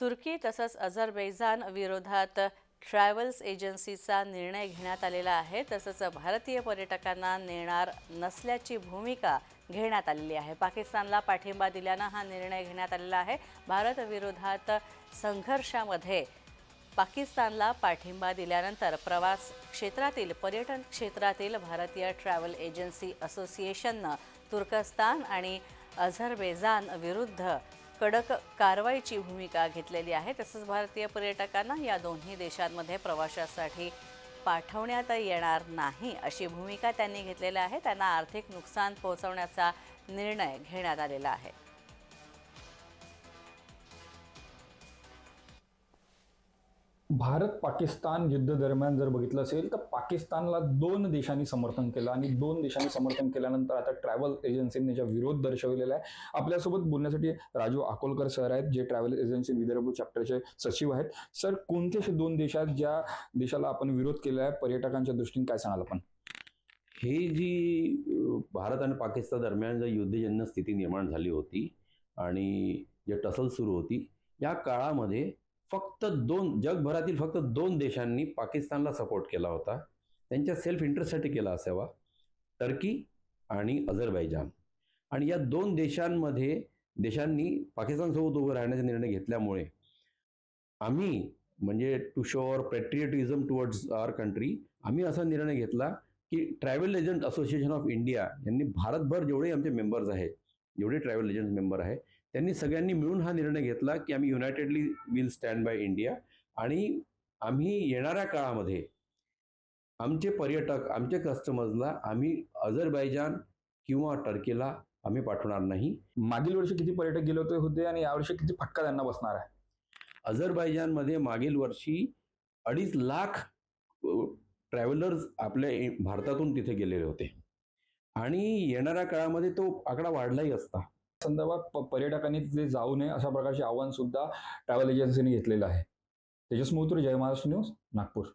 तुर्की तसंच अझरबैजान विरोधात ट्रॅव्हल्स एजन्सीचा निर्णय घेण्यात आलेला आहे. तसंच भारतीय पर्यटकांना नेणार नसल्याची भूमिका घेण्यात आलेली आहे. पाकिस्तानला पाठिंबा दिल्यानं हा निर्णय घेण्यात आलेला आहे. भारत विरोधात संघर्षामध्ये पाकिस्तानला पाठिंबा दिल्यानंतर प्रवास क्षेत्रातील पर्यटन क्षेत्रातील भारतीय ट्रॅव्हल एजन्सी असोसिएशननं तुर्कस्तान आणि अझरबेजान विरुद्ध कडक कारवाईची भूमिका घेतलेली आहे. तसंच भारतीय पर्यटकांना या दोन्ही देशांमध्ये प्रवाशासाठी पाठवण्यात येणार नाही अशी भूमिका त्यांनी घेतलेली आहे. त्यांना आर्थिक नुकसान पोहोचवण्याचा निर्णय घेण्यात आलेला आहे. भारत पाकिस्तान युद्ध दरम्यान जर बघितलं असेल तर पाकिस्तानला दोन देशांनी समर्थन केलं आणि दोन देशांनी समर्थन केल्यानंतर आता ट्रॅव्हल एजन्सीने ज्या विरोध दर्शवलेला आहे आपल्यासोबत बोलण्यासाठी राजू अकोलकर सर आहेत जे ट्रॅव्हल एजन्सी विदर्भ चॅप्टरचे सचिव आहेत. सर कोणते असे दोन देश आहेत ज्या देशाला आपण विरोध केला आहे? पर्यटकांच्या दृष्टीने काय सांगाल आपण? हे जी भारत आणि पाकिस्तान दरम्यान जर युद्धजन्य स्थिती निर्माण झाली होती आणि जे टसल सुरू होती या काळामध्ये फक्त दोन जगभरातील फक्त दोन देशांनी पाकिस्तानला सपोर्ट केला होता. त्यांच्या सेल्फ इंटरेस्टसाठी केला असावा टर्की आणि अझरबैजान. आणि या दोन देशांमध्ये देशांनी पाकिस्तानसोबत उभं राहण्याचा निर्णय घेतल्यामुळे आम्ही म्हणजे to show our patriotism towards our country आम्ही असा निर्णय घेतला की travel agent association of India यांनी भारतभर जेवढे आमचे मेंबर्स आहेत जेवढे ट्रॅव्हल एजंट मेंबर आहे त्यांनी सगळ्यांनी मिळून हा निर्णय घेतला की आम्ही unitedly will stand by India. आणि आम्ही येणाऱ्या काळामध्ये आमचे पर्यटक आमच्या कस्टमर्सला आम्ही अझरबैजान किंवा टर्कीला आम्ही पाठवणार नाही. मागील वर्षी किती पर्यटक गेले होते होते आणि यावर्षी किती फटका त्यांना बसणार आहे? अझरबैजानमध्ये मागील वर्षी अडीच लाख ट्रॅव्हलर्स आपल्या भारतातून तिथे गेलेले होते. आणि येणाऱ्या काळामध्ये तो आकडा वाढलाही असता. संदर्भात प- पर्यटकांनी तिथे जाऊ नये अशा प्रकारचे आव्हान सुद्धा ट्रॅव्हल एजन्सीने घेतलेलं आहे. तेजस मोहतूर जय महाराष्ट्र न्यूज नागपूर.